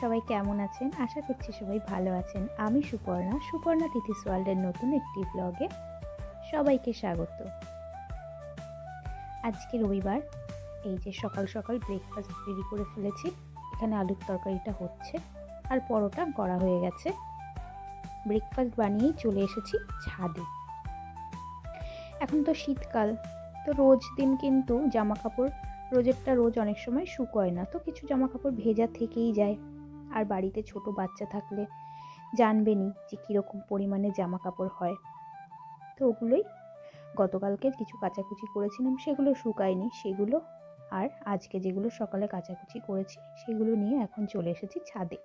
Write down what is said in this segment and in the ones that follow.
সবাই কেমন আছেন? আশা করছি সবাই ভালো আছেন। আমি সুপর্ণা সুপর্ণা তিথিস ওয়ার্ল্ডের নতুন একটি ব্লগে সবাইকে স্বাগত। আজকে রবিবার, এই যে সকাল সকাল ব্রেকফাস্ট রেডি করে ফেলেছি। এখানে আলুর তরকারিটা হচ্ছে আর পরোটা করা হয়ে গেছে। ব্রেকফাস্ট বানিয়েই চলে এসেছি ছাদে। এখন তো শীতকাল, তো রোজ দিন কিন্তু জামা কাপড় রোজেরটা রোজ অনেক সময় শুকোয় না। তো কিছু জামা কাপড় ভেজা থেকেই যায়। আর বাড়িতে ছোট বাচ্চা থাকলে জানবেনই যে কীরকম পরিমাণে জামা কাপড় হয়। তো ওগুলোই গতকালকে কিছু কাচাকুচি করেছিলাম, সেগুলো শুকায়নি। সেগুলো আর আজকে যেগুলো সকালে কাচাকুচি করেছি, সেগুলো নিয়ে এখন চলে এসেছি ছাদে।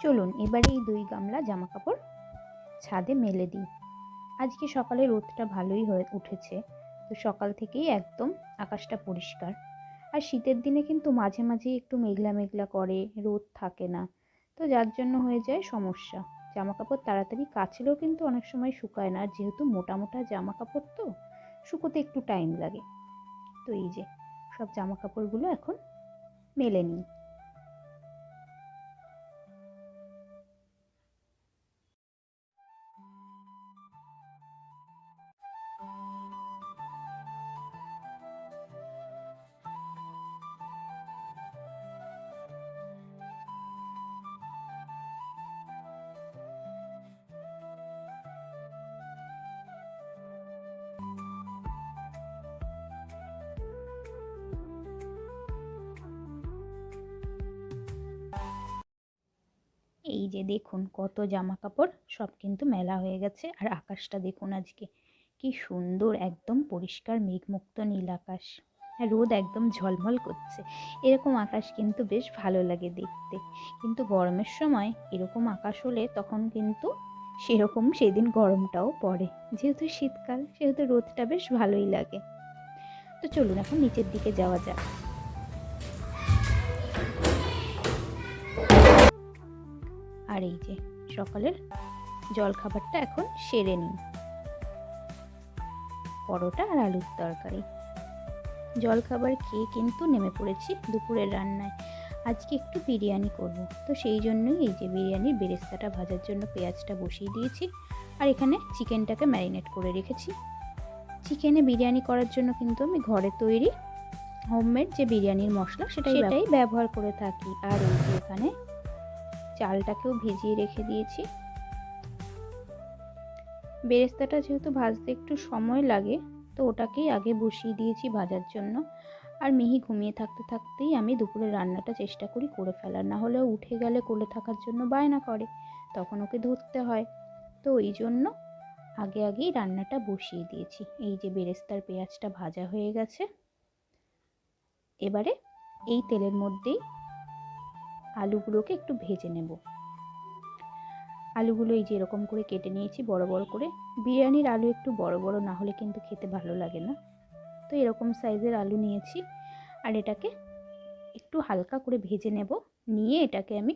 চলুন, এবারে এই দুই গামলা জামা কাপড় ছাদে মেলে দিই। আজকে সকালে রোদটা ভালোই হয়ে উঠেছে। তো সকাল থেকেই একদম আকাশটা পরিষ্কার। আর শীতের দিনে কিন্তু মাঝে মাঝে একটু মেঘলা মেঘলা করে, রোদ থাকে না। তো যার জন্য হয়ে যায় সমস্যা। জামা কাপড় তাড়াতাড়ি কাচলেও কিন্তু অনেক সময় শুকায় না। যেহেতু মোটা মোটা জামা কাপড় তো, শুকোতে একটু টাইম লাগে। তো এই যে, সব জামা কাপড়গুলো এখন মেলে নিই। এই যে দেখুন কত জামা কাপড় সব কিন্তু মেলা হয়ে গেছে। আর আকাশটা দেখুন আজকে। কি সুন্দর, একদম পরিষ্কার মেঘমুক্ত নীল আকাশ। রোদ একদম ঝলমল করছে। এরকম আকাশ কিন্তু বেশ ভালো লাগে দেখতে। কিন্তু গরমের সময় এরকম আকাশ হলে তখন কিন্তু সেরকম সেদিন গরমটাও পড়ে। যেহেতু শীতকাল, সেহেতু রোদটা বেশ ভালোই লাগে। তো চলুন এখন নিচের দিকে যাওয়া যাক। আর এই যে সকালের জলখাবারটা এখন সেরে নিই। পরোটা আর আলুর তরকারি। জলখাবার খেয়ে কিন্তু নেমে পড়েছি দুপুরের রান্নায়। আজকে একটু বিরিয়ানি করব, তো সেই জন্যই এই যে বিরিয়ানির বেরেস্তাটা ভাজার জন্য পেঁয়াজটা বসিয়ে দিয়েছি আর এখানে চিকেনটাকে ম্যারিনেট করে রেখেছি। চিকেনে বিরিয়ানি করার জন্য কিন্তু আমি ঘরে তৈরি হোমমেড যে বিরিয়ানির মশলা সেটাই সেটাই ব্যবহার করে থাকি। আর এই যে এখানে চালটাকেও ভিজিয়ে রেখে দিয়েছি। বেরেস্তাটা যেহেতু ভাজতে একটু সময় লাগে, তো ওটাকেই আগে বসিয়ে দিয়েছি ভাজার জন্য। আর মিহি ঘুমিয়ে থাকতে থাকতেই আমি দুপুরে রান্নাটা চেষ্টা করি করে ফেলার। না হলেও উঠে গেলে কোলে থাকার জন্য বায়না করে, তখন ওকে ধরতে হয়। তো ওই জন্য আগে আগেই রান্নাটা বসিয়ে দিয়েছি। এই যে বেরেস্তার পেঁয়াজটা ভাজা হয়ে গেছে। এবারে এই তেলের মধ্যেই আলুগুলোকে একটু ভেজে নেব। আলুগুলো এই যে এরকম করে কেটে নিয়েছি বড় বড় করে। বিরিয়ানির আলু একটু বড় বড় না হলে কিন্তু খেতে ভালো লাগে না। তো এরকম সাইজের আলু নিয়েছি আর এটাকে একটু হালকা করে ভেজে নেব। নিয়ে এটাকে আমি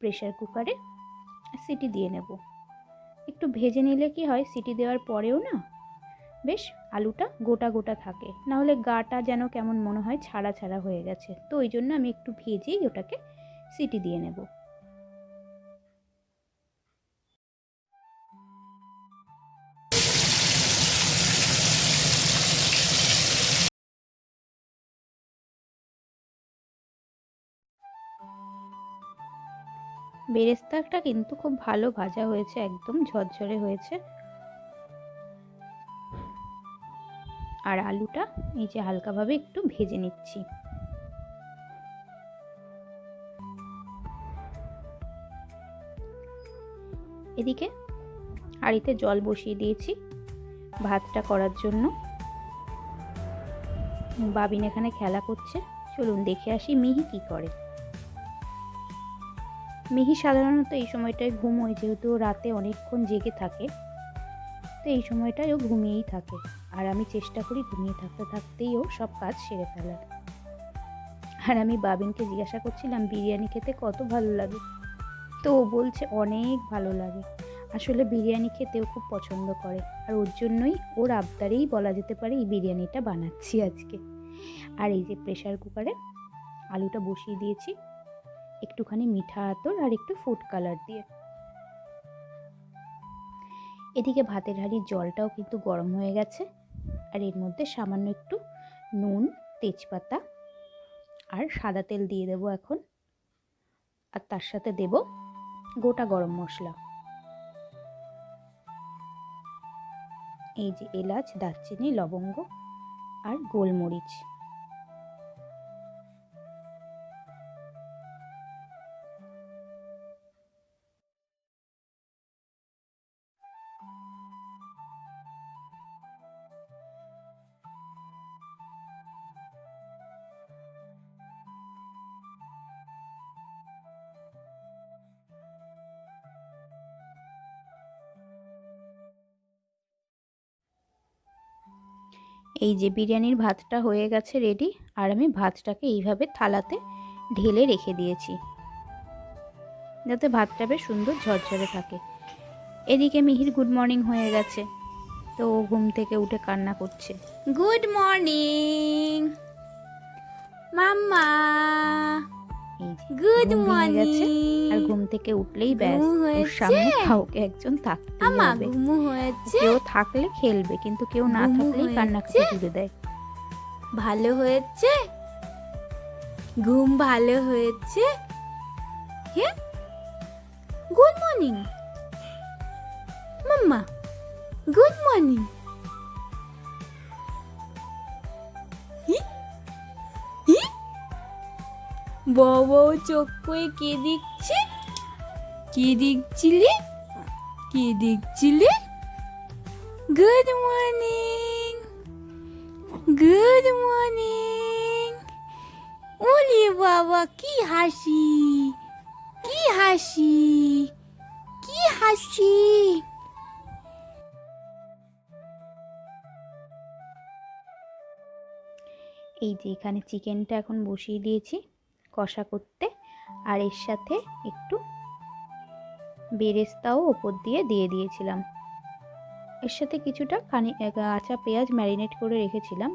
প্রেশার কুকারে সিটি দিয়ে নেব। একটু ভেজে নিলে কি হয়, সিটি দেওয়ার পরেও না বেশ আলুটা গোটা গোটা থাকে। না হলে গাটা যেন কেমন মনে হয়, ছাড়া ছাড়া হয়ে গেছে। তো ওই জন্য আমি একটু ভেজেই ওটাকে সিটি দিয়ে নেব। বেরেস্তাটা কিন্তু খুব ভালো ভাজা হয়েছে, একদম ঝরঝরে হয়েছে। আর আলুটা এই যে হালকাভাবে একটু ভেজে নিচ্ছি। এদিকে হাঁড়িতে জল বসিয়ে দিয়েছি ভাতটা করার জন্য। বাবিন এখানে খেলা করছে। চলুন দেখে আসি মিহি কি করে। মিহি সাধারণত এই সময়টায় ঘুমোয়, যেহেতু রাতে অনেকক্ষণ জেগে থাকে। তো এই সময়টায় ও ঘুমিয়েই থাকে। আর আমি চেষ্টা করি ঘুমিয়ে থাকতে থাকতেই ও সব কাজ সেরে ফেলার। আর আমি বাবিনকে জিজ্ঞাসা করছিলাম, বিরিয়ানি খেতে কত ভালো লাগে? তো ও বলছে অনেক ভালো লাগে। আসলে বিরিয়ানি খেতেও খুব পছন্দ করে। আর ওর জন্যই ওর আবদারেই বলা যেতে পারে এই বিরিয়ানিটা বানাচ্ছি আজকে। আর এই যে প্রেশার কুকারে আলুটা বসিয়ে দিয়েছি। একটুখানি মিঠা আতর আর একটু ফুড কালার দিয়ে। এদিকে ভাতের হাঁড়ির জলটাও কিন্তু গরম হয়ে গেছে। আর এর মধ্যে সামান্য একটু নুন, তেজপাতা আর সাদা তেল দিয়ে দেবো এখন। আর তার সাথে দেব গোটা গরম মশলা। এই যে এলাচ দারচিনি লবঙ্গ আর গোলমরিচ। এই যে বিরিয়ানির ভাতটা হয়ে গেছে রেডি আর আমি ভাতটাকে এইভাবে থালাতে ঢেলে রেখে দিয়েছি। যাতে ভাতটা বেশ সুন্দর ঝরঝরে থাকে। এদিকে মিহির গুড মর্নিং হয়ে গেছে। তো ও ঘুম থেকে উঠে কান্না করছে। গুড মর্নিং মাম্মা! গুড ঘুম আর ঘুম থেকে উঠলেই ব্যাস ওর সামনে কাউকে একজন থাকতেই আমা হবে। ঘুমু হয়েছে। কেউ থাকলে খেলবে কিন্তু কেউ না থাকলেই কান্নাকাটি হয়েছে? দেয় ভালো হয়েছে? ঘুম ভালো হয়েছে? হ্যাঁ গুড মর্নিং মাম্মা গুড মর্নিং বাবা চোখ করে কে দেখছে? কে দেখছিলে? কে দেখছিলে? গুড মর্নিং গুড মর্নিং ওলে বাবা, কি হাসি। কি হাসি। কি হাসি। এই যে এখানে চিকেনটা এখন বসিয়ে দিয়েছি। কষা করতে আর এর সাথে একটু বেরেস্তাও ওপর দিয়ে দিয়ে দিয়েছিলাম। এর সাথে কিছুটা খানি কাঁচা পেঁয়াজ ম্যারিনেট করে রেখেছিলাম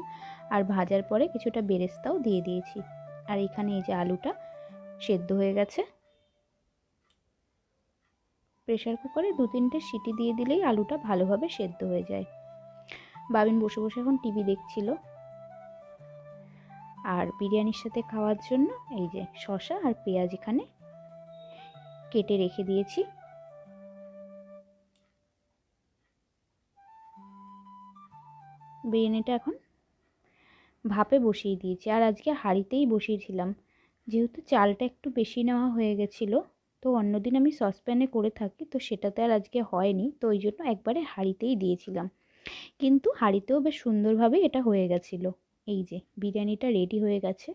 আর ভাজার পরে কিছুটা বেরেস্তাও দিয়ে দিয়েছি। আর এখানে এই যে আলুটা সেদ্ধ হয়ে গেছে। প্রেশার কুকারে দু তিনটে সিটি দিয়ে দিলেই আলুটা ভালোভাবে সেদ্ধ হয়ে যায়। বাবিন বসে বসে এখন টিভি দেখছিল। আর বিরিয়ানির সাথে খাওয়ার জন্য এই যে শসা আর পেঁয়াজ এখানে কেটে রেখে দিয়েছি। বিরিয়ানিটা এখন ভাপে বসিয়ে দিয়েছি আর আজকে হাঁড়িতেই বসিয়েছিলাম। যেহেতু চালটা একটু বেশি নেওয়া হয়ে গেছিল, তো অন্যদিন আমি সসপ্যানে করে থাকি, তো সেটাতে আর আজকে হয়নি, তো ওই জন্য একবারে হাঁড়িতেই দিয়েছিলাম। কিন্তু হাঁড়িতেও বেশ সুন্দরভাবে এটা হয়ে গেছিল। এই যে, বিরিয়ানিটা রেডি হয়ে গেছে।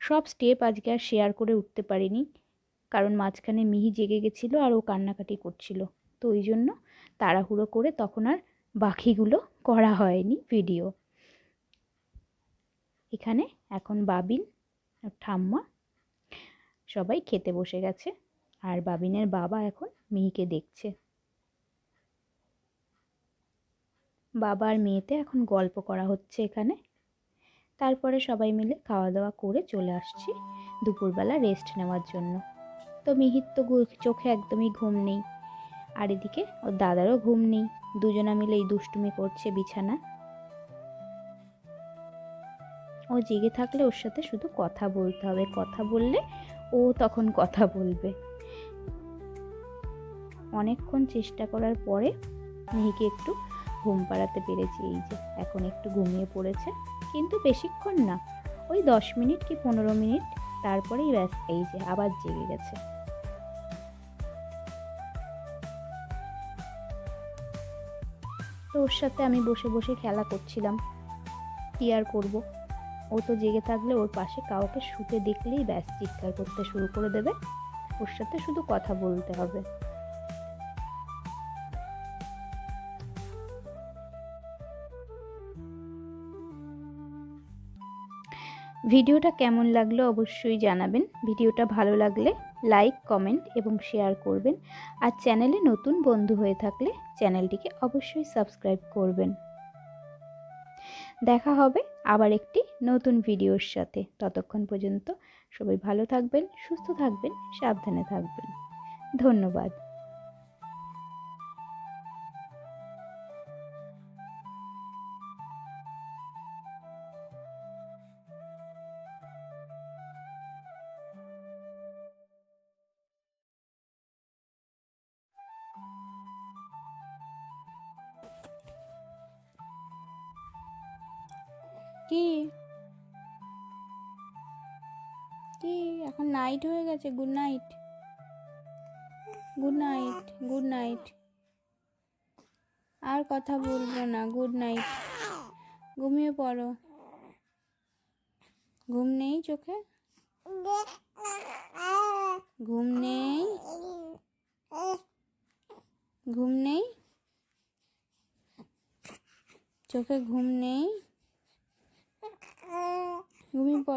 সব স্টেপ আজকে আর শেয়ার করে উঠতে পারিনি। কারণ মাঝখানে মিহি জেগে গেছিল আর ও কান্নাকাটি করছিল। তো ওই জন্য তাড়াহুড়ো করে তখন আর বাকিগুলো করা হয়নি ভিডিও এখানে এখন বাবিন ঠাম্মা সবাই খেতে বসে গেছে। আর বাবিনের বাবা এখন মিহিকে দেখছে। বাবা আর মেয়েতে এখন গল্প করা হচ্ছে এখানে। তারপরে সবাই মিলে খাওয়া দাওয়া করে চলে আসছি দুপুরবেলা রেস্ট নেওয়ার জন্য। তো মিহির তো চোখে একদমই ঘুম নেই। আর এদিকে ওর দাদারও ঘুম নেই। দুজনা মিলে এই দুষ্টুমি করছে বিছানা ও জেগে থাকলে ওর সাথে শুধু কথা বলতে হবে। কথা বললে ও তখন কথা বলবে। অনেকক্ষণ চেষ্টা করার পরে মিহিকে একটু ঘুম পাড়াতে পেরেছি, এই যে এখন একটু ঘুমিয়ে পড়েছে, কিন্তু বেশিক্ষণ না। ওই দশ মিনিট কি পনেরো মিনিট, তারপরেই ব্যাস, এই যে আবার জেগে গেছে। তো ওর সাথে আমি বসে বসে খেলা করছিলাম। কি আর করব? ও তো জেগে থাকলে ওর পাশে কাউকে শুতে দেখলেই ব্যাস, চিৎকার করতে শুরু করে দেবে। ওর সাথে শুধু কথা বলতে হবে। ভিডিওটা কেমন লাগল অবশ্যই জানাবেন। ভিডিওটা ভালো লাগলে লাইক, কমেন্ট এবং শেয়ার করবেন। আর চ্যানেলে নতুন বন্ধু হয়ে থাকলে চ্যানেলটিকে অবশ্যই সাবস্ক্রাইব করবেন। দেখা হবে আবার একটি নতুন ভিডিওর সাথে। ততক্ষণ পর্যন্ত সবাই ভালো থাকবেন, সুস্থ থাকবেন, সাবধানে থাকবেন। ধন্যবাদ। কি? কি? এখন নাইট হয়ে গেছে good night good night good night আর কথা বলব না গুড নাইট ঘুমিয়ে পড়ো। ঘুম নেই চোখে? ঘুম নেই? ঘুম নেই? চোখে ঘুম নেই? ঘুমিয়ে পড়ো।